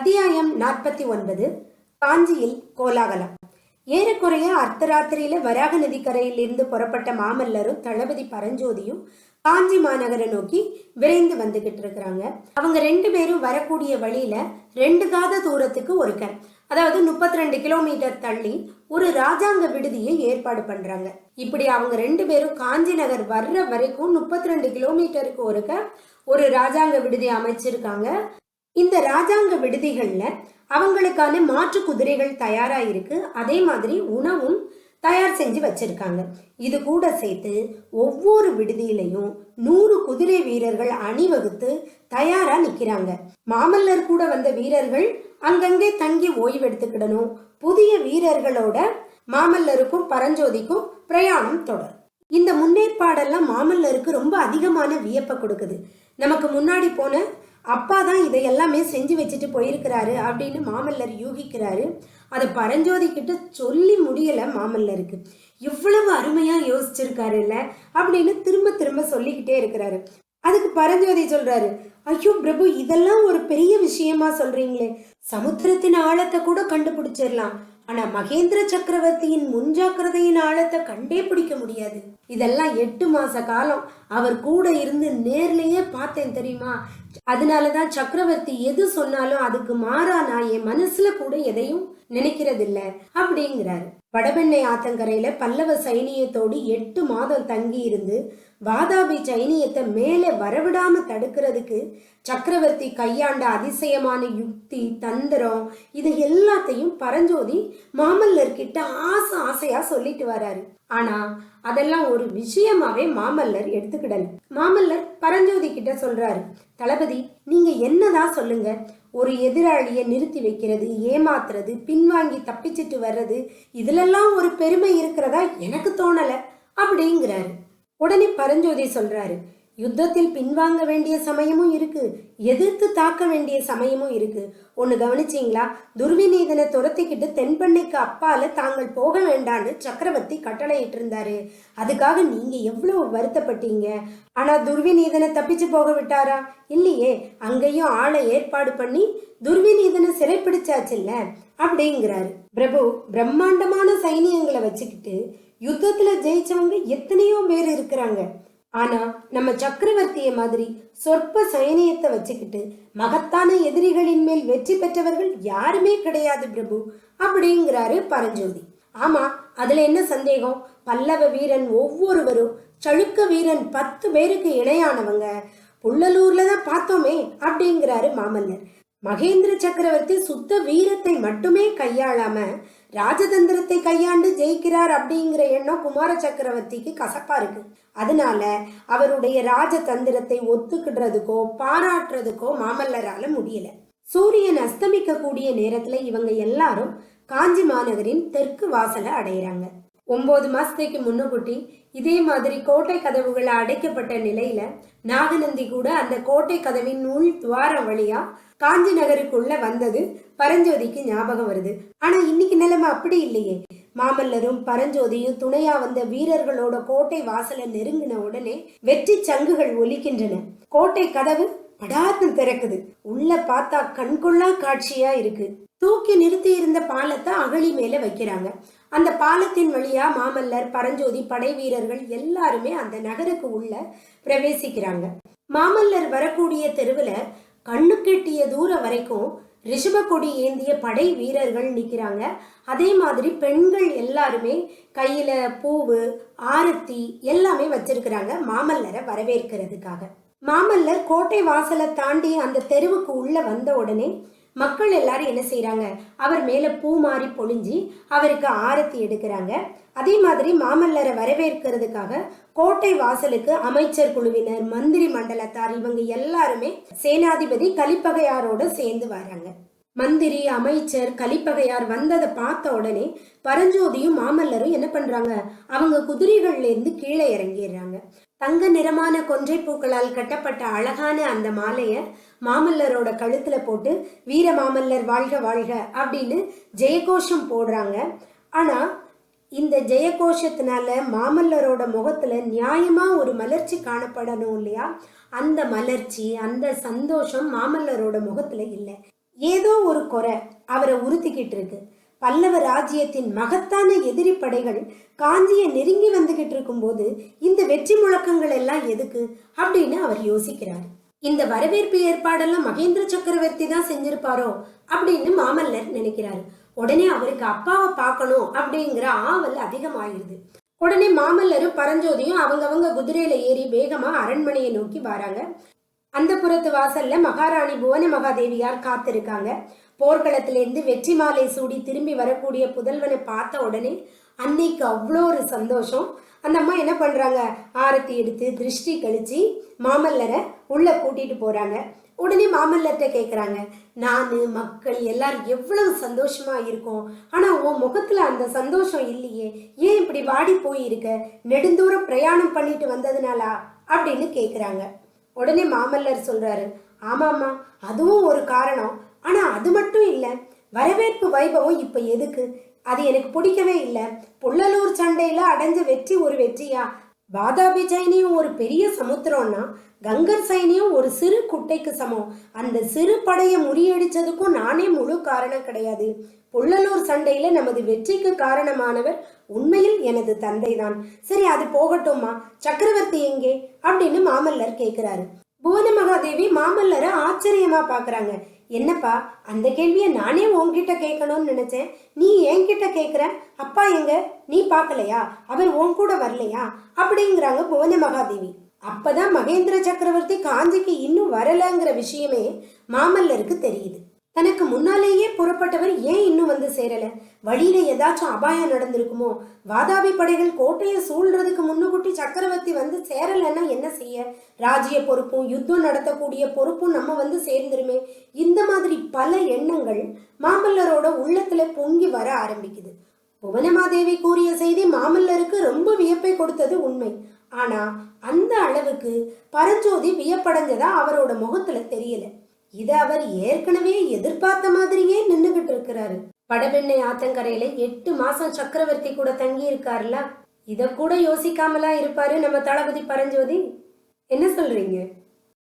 அத்தியாயம் நாற்பத்தி ஒன்பது காஞ்சியில் கோலாகலம். ஏறக்குறைய அர்த்தராத்திரியில வராக நதிக்கரையில் இருந்து புறப்பட்ட மாமல்லரும் தளபதி பரஞ்சோதியும் காஞ்சி மாநகரை நோக்கி விரைந்து வந்துகிட்டு இருக்கிறாங்க. அவங்க ரெண்டு பேரும் வரக்கூடிய வழியில ரெண்டு காத தூரத்துக்கு ஒரு கண் அதாவது முப்பத்தி ரெண்டு கிலோமீட்டர் தள்ளி ஒரு ராஜாங்க விடுதியை ஏற்பாடு பண்றாங்க. இப்படி அவங்க ரெண்டு பேரும் காஞ்சி நகர் வர்ற வரைக்கும் முப்பத்தி ரெண்டு கிலோமீட்டருக்கு ஒருக்க ஒரு ராஜாங்க விடுதி அமைச்சிருக்காங்க. இந்த ராஜாங்க விடுதிகள்ல அவங்களுக்கான மாற்று குதிரைகள் தயாரா இருக்கு. அதே மாதிரி உணவும் தயார் செஞ்சு வச்சிருக்காங்க. இது கூட சேர்த்து ஒவ்வொரு விடுதியிலையும் நூறு குதிரை வீரர்கள் அணிவகுத்து தயாரா நிக்கிறாங்க. மாமல்லர் கூட வந்த வீரர்கள் அங்கங்கே தங்கி ஓய்வெடுத்துக்கிடணும் புதிய வீரர்களோட மாமல்லருக்கும் பரஞ்சோதிக்கும் பிரயாணம் தொடரும் இந்த முன்னேற்பாடெல்லாம் மாமல்லருக்கு ரொம்ப அதிகமான வியப்பை கொடுக்குது. நமக்கு முன்னாடி போன அப்பா தான் இதை எல்லாமே செஞ்சு வச்சுட்டு போயிருக்கிறாரு அப்படின்னு மாமல்லர் யூகிக்கிறாரு. அதை பரஞ்சோதி கிட்ட சொல்லி முடியலை மாமல்லருக்கு. இவ்வளவு அருமையாக யோசிச்சிருக்காரு இல்லை அப்படின்னு திரும்ப திரும்ப சொல்லிக்கிட்டே இருக்கிறாரு. அதுக்கு பரஞ்சோதி சொல்றாரு ஐயோ பிரபு இதெல்லாம் ஒரு பெரிய விஷயமா சொல்றீங்களே. சமுத்திரத்தின் ஆழத்தை கூட கண்டுபிடிச்சிடலாம். ஆனா மகேந்திர சக்கரவர்த்தியின் முன்ஜாக்கிரதையின் ஆழத்தை கண்டே பிடிக்க முடியாது. இதெல்லாம் எட்டு மாச காலம். அவர் கூட இருந்து நேர்லயே பார்த்தேன் தெரியுமா? அதனாலதான் சக்கரவர்த்தி எது சொன்னாலும் அதுக்கு மாறா நான் என் மனசுல கூட எதையும் நினைக்கிறதில்ல அப்படிங்கிறாரு. வடபெண்ணை ஆத்தங்கரையில பல்லவ சைனியத்தோடு எட்டு மாதம் தங்கி இருந்து வாதாபி சைனியத்தை மேலே வரவிடாம தடுக்கிறதுக்கு சக்கரவர்த்தி கையாண்ட அதிசயமான யுக்தி தந்திரம் இது எல்லாத்தையும் பரஞ்சோதி மாமல்லர்கிட்ட ஆசை ஆசையா சொல்லிட்டு வராரு. ஆனா அதெல்லாம் ஒரு விஷயமாவே மாமல்லர் எடுத்துக்கிடல. மாமல்லர் பரஞ்சோதி கிட்ட சொல்றாரு தளபதி நீங்க என்னதான் சொல்லுங்க? ஒரு எதிராளியை நிறுத்தி வைக்கிறது ஏமாத்துறது பின்வாங்கி தப்பிச்சிட்டு வர்றது இதுலெல்லாம் ஒரு பெருமை இருக்கிறதா எனக்கு தோணல. அப்படிங்கிறாரு. உடனே பரஞ்சோதி சொல்றாரு யுத்தத்தில் பின்வாங்க வேண்டிய சமயமும் இருக்கு. எதிர்த்து தாக்க வேண்டிய சமயமும் இருக்கு. ஒன்னு கவனிச்சீங்களா? துர்விநீதனை துரத்திக்கிட்டு தென்பண்ணைக்கு அப்பால தாங்கள் போக வேண்டான்னு சக்கரவர்த்தி கட்டளையிட்டு இருந்தாரு அதுக்காக நீங்க எவ்வளவு வருத்தப்பட்டீங்க? ஆனா துர்விநீதனை தப்பிச்சு போக விட்டாரா? இல்லையே. அங்கேயும் ஆளை ஏற்பாடு பண்ணி துர்விநீதனை சிறைப்பிடிச்சாச்சுல்ல? அப்படிங்கிறாரு. பிரபு பிரம்மாண்டமான சைனியங்களை வச்சுக்கிட்டு யுத்தத்துல ஜெயிச்சவங்க எத்தனையோ பேர் இருக்கிறாங்க. ஆனா நம்ம சக்கரவர்த்திய மாதிரி சொற்ப சைனியத்தை வச்சுக்கிட்டு மகத்தான எதிரிகளின் மேல் வெற்றி பெற்றவர்கள் யாருமே கிடையாது பிரபு அப்படிங்கிறாரு பரஞ்சோதி. ஆமா அதுல என்ன சந்தேகம்? பல்லவ வீரன் ஒவ்வொருவரும் சழுக்க வீரன் பத்து பேருக்கு இணையானவங்க. புள்ளலூர்ல தான் பார்த்தோமே அப்படிங்கிறாரு மாமல்லர். மகேந்திர சக்கரவர்த்தி சுத்த வீரத்தை மட்டுமே கையாளாம ராஜதந்திரத்தை கையாண்டு ஜெயிக்கிறார் அப்படிங்கிற எண்ணம் குமார சக்கரவர்த்திக்கு கசப்பா இருக்கு. அதனால அவருடைய ராஜதந்திரத்தை ஒத்துக்கிடுறதுக்கோ பாராட்டுறதுக்கோ மாமல்லரால முடியல. சூரியன் அஸ்தமிக்க கூடிய நேரத்துல இவங்க எல்லாரும் காஞ்சி மாநகரின் தெற்கு வாசலை அடையிறாங்க. ஒன்பது மாசத்துக்கு முன்னுக்குட்டி இதே மாதிரி கோட்டை கதவுகள் அடைக்கப்பட்ட நிலையில நாகநந்தி கூட அந்த கோட்டை கதவின் உள் துவாரம் வழியா காஞ்சி நகருக்குள்ள வந்தது பரஞ்சோதிக்கு ஞாபகம் வருது. ஆனா இன்னைக்கு நிலைமை அப்படி இல்லையே. மாமல்லரும் பரஞ்சோதியும் துணையா வந்த வீரர்களோட கோட்டை வாசலை நெருங்கின உடனே வெற்றி சங்குகள் ஒலிக்கின்றன. கோட்டை கதவு படார்னு திறக்குது. உள்ள பார்த்தா கண்கொள்ளா காட்சியா இருக்கு. தூக்கி நிறுத்தி இருந்த பாலத்தை அகழி மேல வைக்கிறாங்க. அந்த பாலத்தின் வழியா மாமல்லர் பரஞ்சோதி படை வீரர்கள் எல்லாருமே அந்த நகருக்கு உள்ள பிரவேசிக்கிறாங்க. மாமல்லர் வரக்கூடிய தெருவில் கண்ணு கெட்டிய தூரம் வரைக்கும் ரிஷப கொடி ஏந்திய படை வீரர்கள் நிற்கிறாங்க அதே மாதிரி பெண்கள் எல்லாருமே கையில் பூவு ஆரத்தி எல்லாமே வச்சிருக்கிறாங்க மாமல்லரை வரவேற்கிறதுக்காக. மாமல்லர் கோட்டை வாசலை தாண்டி அந்த தெருவுக்கு உள்ள வந்த உடனே மக்கள் எல்லாரும் என்ன செய்கிறாங்க அவர் மேலே பூ மாறி பொழிஞ்சி அவருக்கு ஆரத்தி எடுக்கிறாங்க. அதே மாதிரி மாமல்லரை வரவேற்கிறதுக்காக கோட்டை வாசலுக்கு அமைச்சர் குழுவினர் மந்திரி மண்டலத்தார் இவங்க எல்லாருமே சேனாதிபதி கலிப்பகையாரோட சேர்ந்து வராங்க. மந்திரி அமைச்சர் கலிப்பகையார் வந்ததை பார்த்த உடனே பரஞ்சோதியும் மாமல்லரும் என்ன பண்றாங்க? அவங்க குதிரைகள்ல இருந்து கீழே இறங்கிடுறாங்க. தங்க நிறமான கொன்றை பூக்களால் கட்டப்பட்ட அழகான அந்த மாலைய மாமல்லரோட கழுத்துல போட்டு வீர மாமல்லர் வாழ்க வாழ்க அப்படின்னு ஜெயகோஷம் போடுறாங்க. ஆனா இந்த ஜெயகோஷத்தினால மாமல்லரோட முகத்துல நியாயமா ஒரு மலர்ச்சி காணப்படணும் இல்லையா? அந்த மலர்ச்சி அந்த சந்தோஷம் மாமல்லரோட முகத்துல இல்லை. ஏதோ ஒரு குறை அவரை உறுத்திக்கிட்டு இருக்கு. பல்லவ ராஜ்யத்தின் மகத்தான எதிரி படைகள் காஞ்சியை நெருங்கி வந்துகிட்டு இருக்கும்போது இந்த வெற்றி முழக்கங்கள் எல்லாம் எதுக்கு அப்படின்னு அவர் யோசிக்கிறார். இந்த வரவேற்பு ஏற்பாடெல்லாம் மகேந்திர சக்கரவர்த்தி தான் செஞ்சிருப்பாரோ அப்படின்னு மாமல்லர் நினைக்கிறாரு. உடனே அவருக்கு அப்பாவை பார்க்கணும் அப்படிங்கிற ஆவல் அதிகமாயிருது. உடனே மாமல்லரும் பரஞ்சோதியும் அவங்கவங்க குதிரையில ஏறி வேகமா அரண்மனையை நோக்கி வராங்க. அந்த புறத்து வாசல்ல மகாராணி புவன மகாதேவியார் காத்திருக்காங்க. போர்க்களத்திலிருந்து வெற்றி மாலை சூடி திரும்பி வரக்கூடிய புதல்வனை பார்த்த உடனே அன்னைக்கு அவ்வளோ ஒரு சந்தோஷம். அந்த அம்மா என்ன பண்றாங்க? ஆரத்தி எடுத்து திருஷ்டி கழிச்சு மாமல்லரை உள்ள கூட்டிட்டு போறாங்க. உடனே மாமல்லர்கிட்ட கேட்குறாங்க நான் மக்கள் எல்லாரும் எவ்வளவு சந்தோஷமாக இருக்கோம். ஆனால் உன் முகத்தில் அந்த சந்தோஷம் இல்லையே. ஏன் இப்படி வாடி போயிருக்க? நெடுந்தூரம் பிரயாணம் பண்ணிட்டு வந்ததுனாலா? அப்படின்னு கேட்குறாங்க உடனே மாமல்லர் சொல்றாரு ஆமாம்மா அதுவும் ஒரு காரணம். ஆனா அது மட்டும் இல்லை வரவேற்பு வைபவம் இப்ப எதுக்கு? அது எனக்கு பிடிக்கவே இல்லை. புள்ளலூர் சண்டையில அடைஞ்ச வெற்றி ஒரு வெற்றியா? வாதாபி சைனியும் ஒரு பெரிய சமுத்திரம்னா கங்கர் சைனியும் ஒரு சிறு குட்டைக்கு சமம். அந்த சிறு படையை முறியடிச்சதுக்கும் நானே முழு காரணம் கிடையாது. புள்ளலூர் சண்டையில நமது வெற்றிக்கு காரணமானவர் உண்மையில் எனது தந்தை தான் சரி அது போகட்டும்மா. சக்கரவர்த்தி எங்கே? அப்படின்னு மாமல்லர் கேட்கிறாரு புவன மகாதேவி மாமல்லரை ஆச்சரியமா பாக்குறாங்க. என்னப்பா அந்த கேள்வியை நானே உன்கிட்ட கேட்கணும்னு நினைச்சேன். நீ என்கிட்ட கேட்குற அப்பா எங்க? நீ பார்க்கலையா? அவர் உன் கூட வரலையா? அப்படிங்கிறாங்க புவன மகாதேவி. அப்பதான் மகேந்திர சக்கரவர்த்தி காஞ்சிக்கு இன்னும் வரலங்கிற விஷயமே மாமல்லருக்கு தெரியுது. தனக்கு முன்னாலேயே புறப்பட்டவர் ஏன் இன்னும் வந்து சேரல? வழியில ஏதாச்சும் அபாயம் நடந்திருக்குமோ? வாதாபி படைகள் கோட்டையை சூழ்றதுக்கு முன்னுக்கூட்டி சக்கரவர்த்தி வந்து சேரலைன்னா என்ன செய்ய? ராஜ்ய பொறுப்பும் யுத்தம் நடத்தக்கூடிய பொறுப்பும் நம்ம வந்து சேர்ந்துருமே. இந்த மாதிரி பல எண்ணங்கள் மாமல்லரோட உள்ளத்துல பொங்கி வர ஆரம்பிக்குது. புவனமாதேவி கூறிய செய்தி மாமல்லருக்கு ரொம்ப வியப்பை கொடுத்தது உண்மை. ஆனா அந்த அளவுக்கு பரஞ்சோதி வியப்படைஞ்சதா அவரோட முகத்துல தெரியல. இதை அவர் ஏற்கனவே எதிர்பார்த்த மாதிரியே நின்னுகிட்டு இருக்கிறாரு படபெண்ணை ஆத்தங்கரையில எட்டு மாசம் சக்கரவர்த்தி கூட தங்கி இருக்காருல இத கூட யோசிக்காமலா இருப்பாரு நம்ம தளபதி பரஞ்சோதி? என்ன சொல்றீங்க?